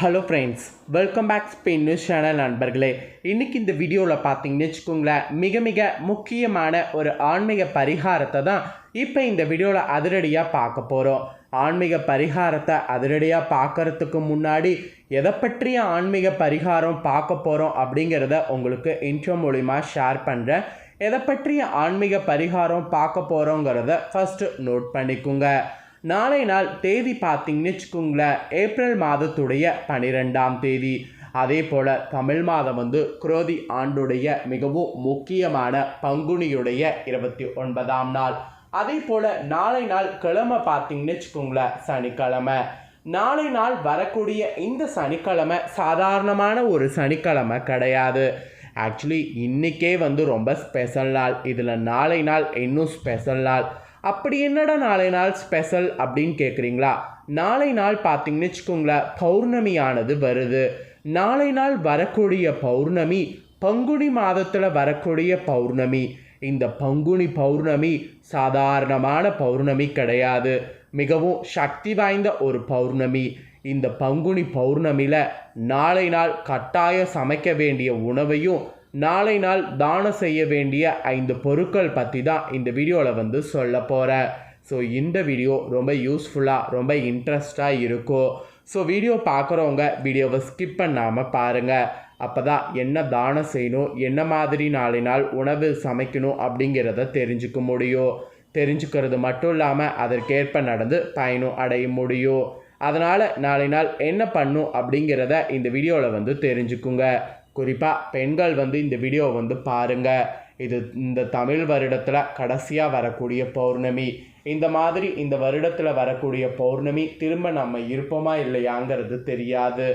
Hello friends welcome back Spain news channel நண்பர்களே. இன்றைக்கி இந்த வீடியோவில் பார்த்தீங்கன்னு வச்சுக்கோங்களேன் மிக மிக முக்கியமான ஒரு ஆன்மீக பரிகாரத்தை தான் இப்போ இந்த வீடியோவில் அதிரடியாக பார்க்க போகிறோம் ஆன்மீக பரிகாரத்தை அதிரடியாக பார்க்கறதுக்கு முன்னாடி எதை பற்றிய ஆன்மீக பரிகாரம் பார்க்க போகிறோம் அப்படிங்கிறத உங்களுக்கு இன்ட்ரோ மூலிமா ஷேர் பண்ணுறேன் எதை பற்றிய ஆன்மீக பரிகாரம் பார்க்க போகிறோங்கிறத ஃபஸ்ட்டு நோட் பண்ணிக்கோங்க. நாளை நாள் தேதி பார்த்தீங்கன்னு வச்சுக்கோங்களேன் ஏப்ரல் மாதத்துடைய பனிரெண்டாம் தேதி. அதே போல் தமிழ் மாதம் வந்து குரோதி ஆண்டுடைய மிகவும் முக்கியமான பங்குனியுடைய இருபத்தி ஒன்பதாம் நாள். அதே போல் நாளை நாள் கிழமை பார்த்தீங்கன்னு வச்சுக்கோங்களேன் சனிக்கிழமை. நாளை நாள் வரக்கூடிய இந்த சனிக்கிழமை சாதாரணமான ஒரு சனிக்கிழமை கிடையாது. ஆக்சுவலி இன்றைக்கே வந்து ரொம்ப ஸ்பெஷல் நாள். இதில் நாளை நாள் இன்னும் ஸ்பெஷல் நாள். அப்படி என்னடா நாளை நாள் ஸ்பெஷல் அப்படின்னு கேட்குறீங்களா நாளை நாள் பார்த்தீங்கன்னு வச்சுக்கோங்களேன் பௌர்ணமியானது வருது. நாளை நாள் வரக்கூடிய பௌர்ணமி பங்குனி மாதத்தில் வரக்கூடிய பௌர்ணமி. இந்த பங்குனி பௌர்ணமி சாதாரணமான பௌர்ணமி கிடையாது. மிகவும் சக்தி வாய்ந்த ஒரு பௌர்ணமி. இந்த பங்குனி பௌர்ணமியில் நாளை நாள் கட்டாயம் சமைக்க வேண்டிய உணவையும் நாளை நாள் தானம் செய்ய வேண்டிய ஐந்து பொருட்கள் பற்றி தான் இந்த வீடியோவில் வந்து சொல்ல போகிறேன் ஸோ இந்த வீடியோ ரொம்ப யூஸ்ஃபுல்லாக ரொம்ப இன்ட்ரெஸ்டாக இருக்கும் ஸோ வீடியோ பார்க்குறவங்க வீடியோவை ஸ்கிப் பண்ணாமல் பாருங்கள் அப்போ தான் என்ன தானம் செய்யணும் என்ன மாதிரி நாளை நாள் உணவு சமைக்கணும் அப்படிங்கிறத தெரிஞ்சுக்க முடியும். தெரிஞ்சுக்கிறது மட்டும் இல்லாமல் அதற்கேற்ப நடந்து பயனும் அடைய முடியும். அதனால் நாளை நாள் என்ன பண்ணும் அப்படிங்கிறத இந்த வீடியோவில் வந்து தெரிஞ்சுக்குங்க. குறிப்பாக பெண்கள் வந்து இந்த வீடியோ வந்து பாருங்கள் இது இந்த தமிழ் வருடத்தில் கடைசியாக வரக்கூடிய பௌர்ணமி. இந்த மாதிரி இந்த வருடத்தில் வரக்கூடிய பௌர்ணமி திரும்ப நம்ம இருப்போமா இல்லையாங்கிறது தெரியாது.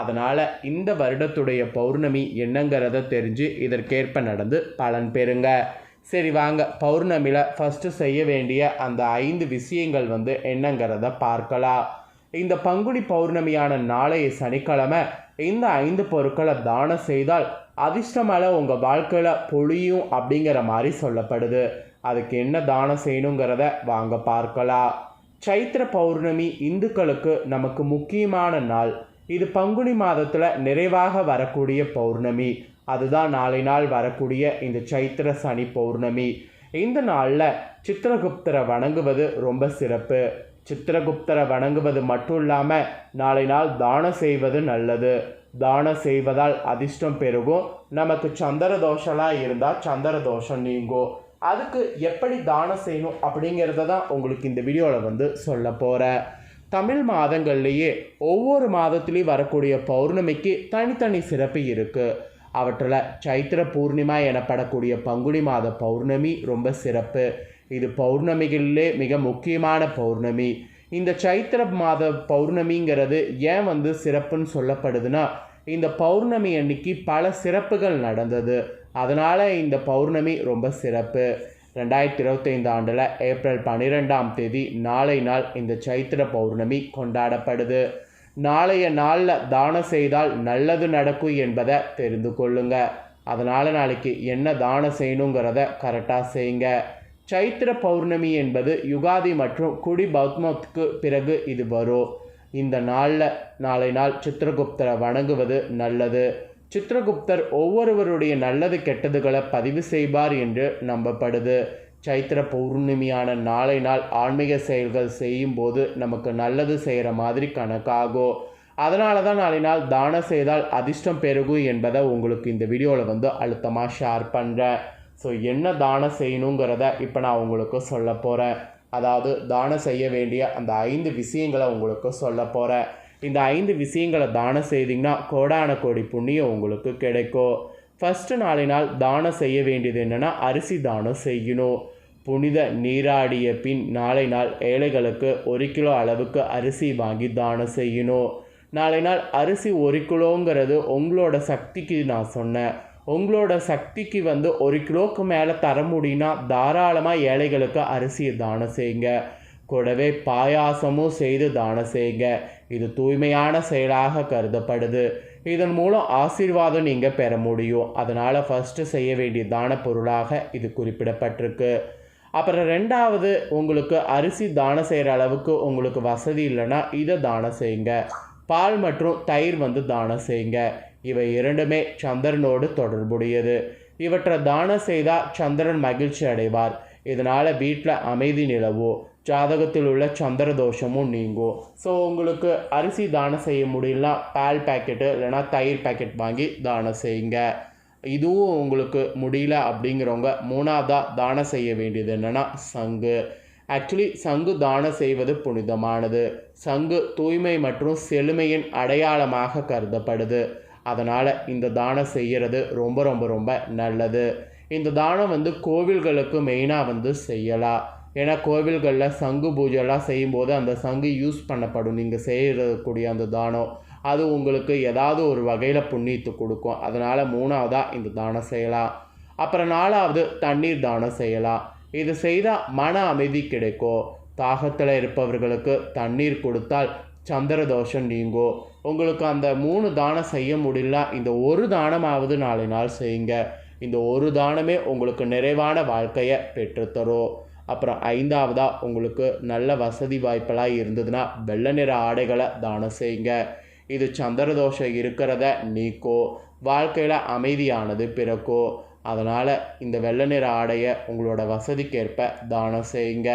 அதனால் இந்த வருடத்துடைய பௌர்ணமி என்னங்கிறத தெரிஞ்சு இதற்கேற்ப நடந்து பலன் பெறுங்க. சரி வாங்க. பௌர்ணமியில் ஃபஸ்ட்டு செய்ய வேண்டிய அந்த ஐந்து விஷயங்கள் வந்து என்னங்கிறத பார்க்கலாம். இந்த பங்குனி பௌர்ணமியான நாளைய சனிக்கிழமை இந்த ஐந்து பொருட்களை தானம் செய்தால் அதிர்ஷ்டமலை உங்கள் வாழ்க்கையில் பொழியும் அப்படிங்கிற மாதிரி சொல்லப்படுது. அதுக்கு என்ன தானம் செய்யணுங்கிறத வாங்க பார்க்கலாம். சைத்திர பௌர்ணமி இந்துக்களுக்கு நமக்கு முக்கியமான நாள். இது பங்குனி மாதத்தில் நிறைவாக வரக்கூடிய பௌர்ணமி. அதுதான் நாளை நாள் வரக்கூடிய இந்த சைத்திர சனி பௌர்ணமி. இந்த நாளில் சித்திரகுப்தரை வணங்குவது ரொம்ப சிறப்பு. சித்திரகுப்தரை வணங்குவது மட்டும் இல்லாமல் நாளை நாள் தானம் செய்வது நல்லது. தானம் செய்வதால் அதிர்ஷ்டம் பெருகும். நமக்கு சந்திர தோஷம்லாம் இருந்தால் சந்திர தோஷம் நீங்கும். அதுக்கு எப்படி தானம் செய்யணும் அப்படிங்கிறத தான் உங்களுக்கு இந்த வீடியோவில் வந்து சொல்ல போகிறேன் தமிழ் மாதங்கள்லேயே ஒவ்வொரு மாதத்துலேயும் வரக்கூடிய பௌர்ணமிக்கு தனித்தனி சிறப்பு இருக்குது அவற்றில் சைத்திர பூர்ணிமா எனப்படக்கூடிய பங்குனி மாத பௌர்ணமி ரொம்ப சிறப்பு. இது பௌர்ணமிகளிலே மிக முக்கியமான பௌர்ணமி. இந்த சைத்திர மாத பௌர்ணமிங்கிறது ஏன் வந்து சிறப்புன்னு சொல்லப்படுதுன்னா இந்த பௌர்ணமி அன்னைக்கு பல சிறப்புகள் நடந்தது. அதனால் இந்த பௌர்ணமி ரொம்ப சிறப்பு. ரெண்டாயிரத்தி இருபத்தைந்து ஆண்டில் ஏப்ரல் பன்னிரெண்டாம் தேதி நாளை நாள் இந்த சைத்திர பௌர்ணமி கொண்டாடப்படுது. நாளைய நாளில் தானம் செய்தால் நல்லது நடக்கும் என்பதை தெரிந்து கொள்ளுங்க. அதனால் நாளைக்கு என்ன தானம் செய்யணுங்கிறத கரெக்டாக செய்யுங்க. சைத்திர பௌர்ணமி என்பது யுகாதி மற்றும் குடி பௌத்மத்துக்கு பிறகு இது வரும். இந்த நாளில் நாளை நாள் சித்திரகுப்தரை வணங்குவது நல்லது. சித்திரகுப்தர் ஒவ்வொருவருடைய நல்லது கெட்டதுகளை பதிவு செய்வார் என்று நம்பப்படுது. சைத்திர பௌர்ணமியான நாளை நாள் ஆன்மீக செயல்கள் செய்யும்போது நமக்கு நல்லது செய்கிற மாதிரி கணக்காகும். அதனால தான் நாளை நாள் தானம் செய்தால் அதிர்ஷ்டம் பெருகும் என்பதை உங்களுக்கு இந்த வீடியோவில் வந்து அழுத்தமாக ஷேர் பண்ணுறேன் ஸோ என்ன தானம் செய்யணுங்கிறத இப்போ நான் உங்களுக்கு சொல்ல போகிறேன் அதாவது தானம் செய்ய வேண்டிய அந்த ஐந்து விஷயங்களை உங்களுக்கு சொல்ல போகிறேன் இந்த ஐந்து விஷயங்களை தானம் செய்திங்கன்னா கோடான கோடி புண்ணியம் உங்களுக்கு கிடைக்கும். ஃபஸ்ட்டு நாளை நாள் தானம் செய்ய வேண்டியது என்னென்னா அரிசி தானம் செய்யணும். புனித நீராடிய பின் நாளை நாள் ஏழைகளுக்கு ஒரு கிலோ அளவுக்கு அரிசி வாங்கி தானம் செய்யணும். நாளை நாள் அரிசி ஒரு கிலோங்கிறது உங்களோட சக்திக்கு நான் சொன்னேன். உங்களோட சக்திக்கு வந்து ஒரு கிலோக்கு மேலே தர முடியும்னா தாராளமாக ஏழைகளுக்கு அரிசியை தானம் செய்யுங்க. கூடவே பாயாசமும் செய்து தானம் செய்யுங்க. இது தூய்மையான செயலாக கருதப்படுது. இதன் மூலம் ஆசீர்வாதம் நீங்கள் பெற முடியும். அதனால் ஃபஸ்ட்டு செய்ய வேண்டிய தான பொருளாக இது குறிப்பிடப்பட்டிருக்கு. அப்புறம் ரெண்டாவது உங்களுக்கு அரிசி தானம் செய்கிற அளவுக்கு உங்களுக்கு வசதி இல்லைன்னா இதை தானம் செய்யுங்க. பால் மற்றும் தயிர் வந்து தானம் செய்யுங்க. இவை இரண்டுமே சந்திரனோடு தொடர்புடையது. இவற்றை தானம் செய்தால் சந்திரன் மகிழ்ச்சி அடைவார். இதனால் வீட்டில் அமைதி நிலவும் ஜாதகத்தில் உள்ள சந்திர தோஷமும் நீங்கும் ஸோ உங்களுக்கு அரிசி தானம் செய்ய முடியலனா பால் பேக்கெட்டு இல்லைனா தயிர் பேக்கெட் வாங்கி தானம் செய்யுங்க. இதுவும் உங்களுக்கு முடியல அப்படிங்கிறவங்க மூணாவதாக தானம் செய்ய வேண்டியது என்னென்னா சங்கு. ஆக்சுவலி சங்கு தானம் செய்வது புனிதமானது. சங்கு தூய்மை மற்றும் செழுமையின் அடையாளமாக கருதப்படுது. அதனால் இந்த தானம் செய்கிறது ரொம்ப ரொம்ப ரொம்ப நல்லது. இந்த தானம் வந்து கோவில்களுக்கு மெயினாக வந்து செய்யலாம் ஏன்னா கோவில்களில் சங்கு பூஜைலாம் செய்யும்போது அந்த சங்கு யூஸ் பண்ணப்படும். நீங்கள் செய்யக்கூடிய அந்த தானம் அது உங்களுக்கு ஏதாவது ஒரு வகையில் புண்ணியத்து கொடுக்கும். அதனால் மூணாவதாக இந்த தானம் செய்யலாம் அப்புறம் நாலாவது தண்ணீர் தானம் செய்யலாம் இது செய்தால் மன அமைதி கிடைக்கும். தாகத்தில் இருப்பவர்களுக்கு தண்ணீர் கொடுத்தால் சந்திர தோஷம் நீங்கும். உங்களுக்கு அந்த மூணு தானம் செய்ய முடியல இந்த ஒரு தானமாவது நாளை நாள் செய்யுங்க. இந்த ஒரு தானமே உங்களுக்கு நிறைவான வாழ்க்கையை பெற்றுத்தரும் அப்புறம் ஐந்தாவதாக உங்களுக்கு நல்ல வசதி வாய்ப்பெல்லாம் இருந்ததுன்னா வெள்ளை நிற ஆடைகளை தானம் செய்யுங்க. இது சந்திரதோஷம் இருக்கிறத நீக்கோ. வாழ்க்கையில் அமைதியானது பிறக்கோ. அதனால் இந்த வெள்ளை நிற ஆடையை உங்களோட வசதிக்கேற்ப தானம் செய்யுங்க.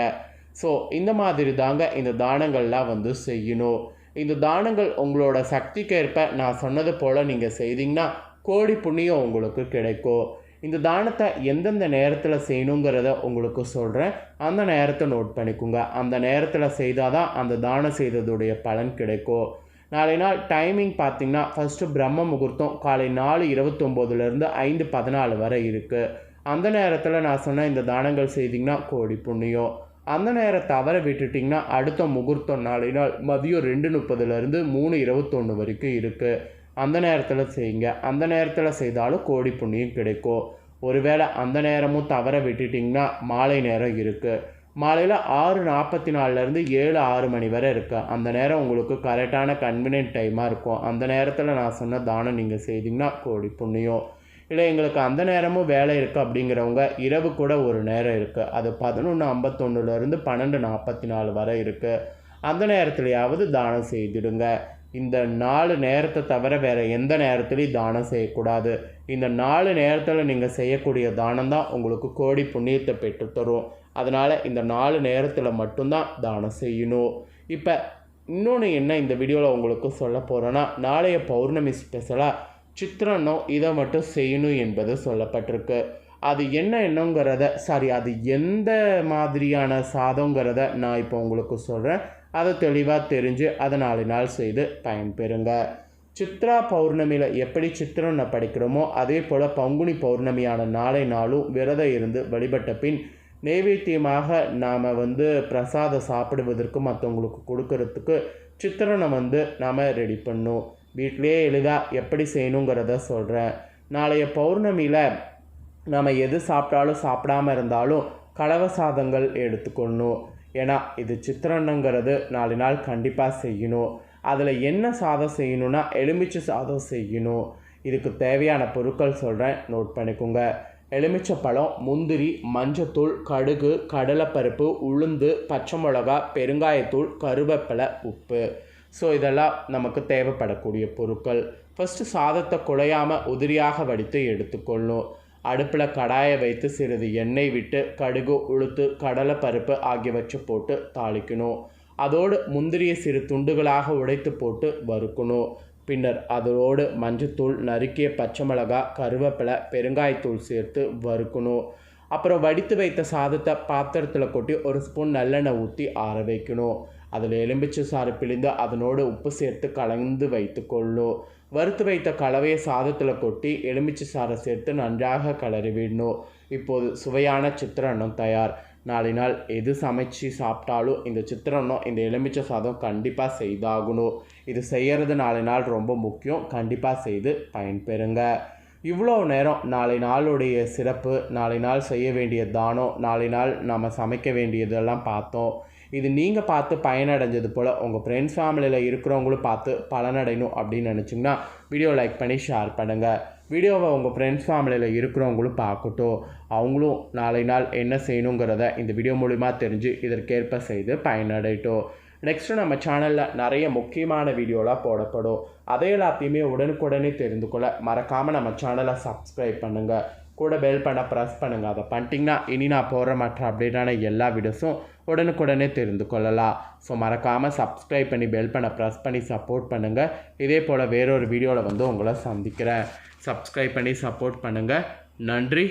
ஸோ இந்த மாதிரி தாங்க இந்த தானங்கள்லாம் வந்து செய்யணும். இந்த தானங்கள் உங்களோட சக்திக்கேற்ப நான் சொன்னது போல் நீங்கள் செய்தீங்கன்னா கோடி புண்ணியம் உங்களுக்கு கிடைக்கும். இந்த தானத்தை எந்தெந்த நேரத்தில் செய்யணுங்கிறத உங்களுக்கு சொல்கிறேன் அந்த நேரத்தை நோட் பண்ணிக்கோங்க. அந்த நேரத்தில் செய்தால் தான் அந்த தானம் செய்ததுடைய பலன் கிடைக்கும். நாளை நாள் டைமிங் பார்த்திங்கன்னா ஃபஸ்ட்டு பிரம்ம முகூர்த்தம் காலை நாலு இருபத்தொம்போதுலேருந்து ஐந்து பதினாலு வரை இருக்குது அந்த நேரத்தில் நான் சொன்ன இந்த தானங்கள் செய்திங்கன்னா கோடி புண்ணியம். அந்த நேரத்தை அவரை விட்டுட்டிங்கன்னா அடுத்த முகூர்த்தம் நாளை நாள் மதியம் ரெண்டு முப்பதுலேருந்து மூணு இருபத்தொன்று வரைக்கும் இருக்குது அந்த நேரத்தில் செய்யுங்க. அந்த நேரத்தில் செய்தாலும் கோடி புண்ணியம் கிடைக்கும். ஒருவேளை அந்த நேரமும் தவற விட்டுட்டிங்கன்னா மாலை நேரம் இருக்குது மாலையில் ஆறு நாற்பத்தி நாலுலேருந்து ஏழு ஆறு மணி வரை இருக்குது அந்த நேரம் உங்களுக்கு கரெக்டான கன்வீனியன்ட் டைமாக இருக்கும். அந்த நேரத்தில் நான் சொன்ன தானம் நீங்கள் செய்தீங்கன்னா கோடி புண்ணியம். இல்லை எங்களுக்கு அந்த நேரமும் வேலை இருக்குது அப்படிங்கிறவங்க இரவு கூட ஒரு நேரம் இருக்குது அது பதினொன்று ஐம்பத்தொன்னுலேருந்து பன்னெண்டு நாற்பத்தி நாலு வரை இருக்குது அந்த நேரத்துலையாவது தானம் செய்திடுங்க. இந்த நாலு நேரத்தை தவிர வேறு எந்த நேரத்துலையும் தானம் செய்யக்கூடாது. இந்த நாலு நேரத்தில் நீங்கள் செய்யக்கூடிய தானம் தான் உங்களுக்கு கோடி புண்ணியத்தை பெற்றுத்தரும் அதனால் இந்த நாலு நேரத்தில் மட்டும்தான் தானம் செய்யணும். இப்போ இன்னொன்று என்ன இந்த வீடியோவில் உங்களுக்கு சொல்ல போகிறேன்னா நாளைய பௌர்ணமி ஸ்பெஷலாக சித்திரன்னம் இதை மட்டும் செய்யணும் என்பது சொல்லப்பட்டிருக்கு. அது என்ன என்னங்கிறத சாரி அது எந்த மாதிரியான சாதங்கிறத நான் இப்போ உங்களுக்கு சொல்கிறேன் அதை தெளிவாக தெரிஞ்சு அதை நாலு நாள் செய்து பயன்பெறுங்க. சித்ரா பௌர்ணமியில் எப்படி சித்திரனை படிக்கிறோமோ அதே போல் பங்குனி பௌர்ணமியான நாளை நாளும் விரதம் இருந்து வழிபட்ட பின் நெய்வேத்தியமாக நாம் வந்து பிரசாதம் சாப்பிடுவதற்கு மற்றவங்களுக்கு கொடுக்கறதுக்கு சித்திரனை வந்து நாம் ரெடி பண்ணும் வீட்டிலே எளிதாக எப்படி செய்யணுங்கிறத சொல்கிறேன் நாளைய பௌர்ணமியில் நம்ம எது சாப்பிட்டாலும் சாப்பிடாம இருந்தாலும் கலவை சாதங்கள் எடுத்துக்கொள்ளணும் ஏன்னா இது சித்திரன்னங்கிறது நாலு நாள் கண்டிப்பாக செய்யணும். அதில் என்ன சாதம் செய்யணும்னா எலுமிச்சை சாதம் செய்யணும். இதுக்கு தேவையான பொருட்கள் சொல்கிறேன் நோட் பண்ணிக்கோங்க. எலுமிச்சை பழம் முந்திரி மஞ்சத்தூள் கடுகு கடலைப்பருப்பு உளுந்து பச்சை மிளகா பெருங்காயத்தூள் கருவேப்பிலை உப்பு. ஸோ இதெல்லாம் நமக்கு தேவைப்படக்கூடிய பொருட்கள். ஃபஸ்ட்டு சாதத்தை குழையாமல் உதிரியாக வடித்து எடுத்துக்கொள்ளணும் அடுப்பில் கடாயை வைத்து சிறிது எண்ணெய் விட்டு கடுகு உளுத்து கடலை பருப்பு ஆகியவற்றை போட்டு தாளிக்கணும். அதோடு முந்திரியை சிறு துண்டுகளாக உடைத்து போட்டு வறுக்கணும். பின்னர் அதோடு மஞ்சத்தூள் நறுக்கிய பச்சை மிளகாய் கருவேப்பிலை பெருங்காயத்தூள் சேர்த்து வறுக்கணும். அப்புறம் வடித்து வைத்த சாதத்தை பாத்திரத்தில் கொட்டி ஒரு ஸ்பூன் நல்லெண்ணெய் ஊற்றி ஆற வைக்கணும். அதில் எலும்பிச்சை சாறு பிழிந்து அதனோடு உப்பு சேர்த்து கலந்து வைத்து கொள்ளும் வறுத்து வைத்த கலவையை சாதத்தில் கொட்டி எலுமிச்சை சாறை சேர்த்து நன்றாக கலறி விடணும் இப்போது சுவையான சித்திரன்னம் தயார். நாளை நாள் எது சமைச்சு சாப்பிட்டாலும் இந்த சித்திரன்னம் இந்த எலுமிச்சை சாதம் கண்டிப்பாக செய்தாகணும் இது செய்கிறது நாளை நாள் ரொம்ப முக்கியம். கண்டிப்பாக செய்து பயன்பெறுங்க. இவ்வளோ நேரம் நாளை நாளுடைய சிறப்பு நாளை நாள் செய்ய வேண்டிய தானம் நாளை நாள் நம்ம சமைக்க வேண்டியதெல்லாம் பார்த்தோம். இது நீங்கள் பார்த்து பயனடைஞ்சது போல் உங்கள் ஃப்ரெண்ட்ஸ் ஃபேமிலியில் இருக்கிறவங்களும் பார்த்து பலனடையணும் அப்படின்னு நினச்சிங்கன்னா வீடியோ லைக் பண்ணி ஷேர் பண்ணுங்கள் வீடியோவை உங்கள் ஃப்ரெண்ட்ஸ் ஃபேமிலியில் இருக்கிறவங்களும் பார்க்கட்டும். அவங்களும் நாளை நாள் என்ன செய்யணுங்கிறத இந்த வீடியோ மூலிமா தெரிஞ்சு இதற்கேற்ப செய்து பயனடையட்டும். நெக்ஸ்ட்டு நம்ம சேனலில் நிறைய முக்கியமான வீடியோலாம் போடப்படும். அதை எல்லாத்தையுமே உடனுக்குடனே தெரிந்து கொள்ள மறக்காமல் நம்ம சேனலை சப்ஸ்கிரைப் பண்ணுங்கள் கூட பெல் பண்ண ப்ரெஸ் பண்ணுங்கள் அதை பண்ணிட்டீங்கன்னா இனி நான் போடுற மற்ற அப்டேட்டான எல்லா வீடியோஸும் உடனுக்குடனே தெரிந்து கொள்ளலாம். ஸோ மறக்காமல் சப்ஸ்கிரைப் பண்ணி பெல் பண்ண ப்ரெஸ் பண்ணி சப்போர்ட் பண்ணுங்கள் இதே போல் வேறொரு வீடியோவில் வந்து உங்களை சந்திக்கிறேன். சப்ஸ்கிரைப் பண்ணி சப்போர்ட் பண்ணுங்கள் நன்றி.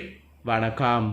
வணக்கம்.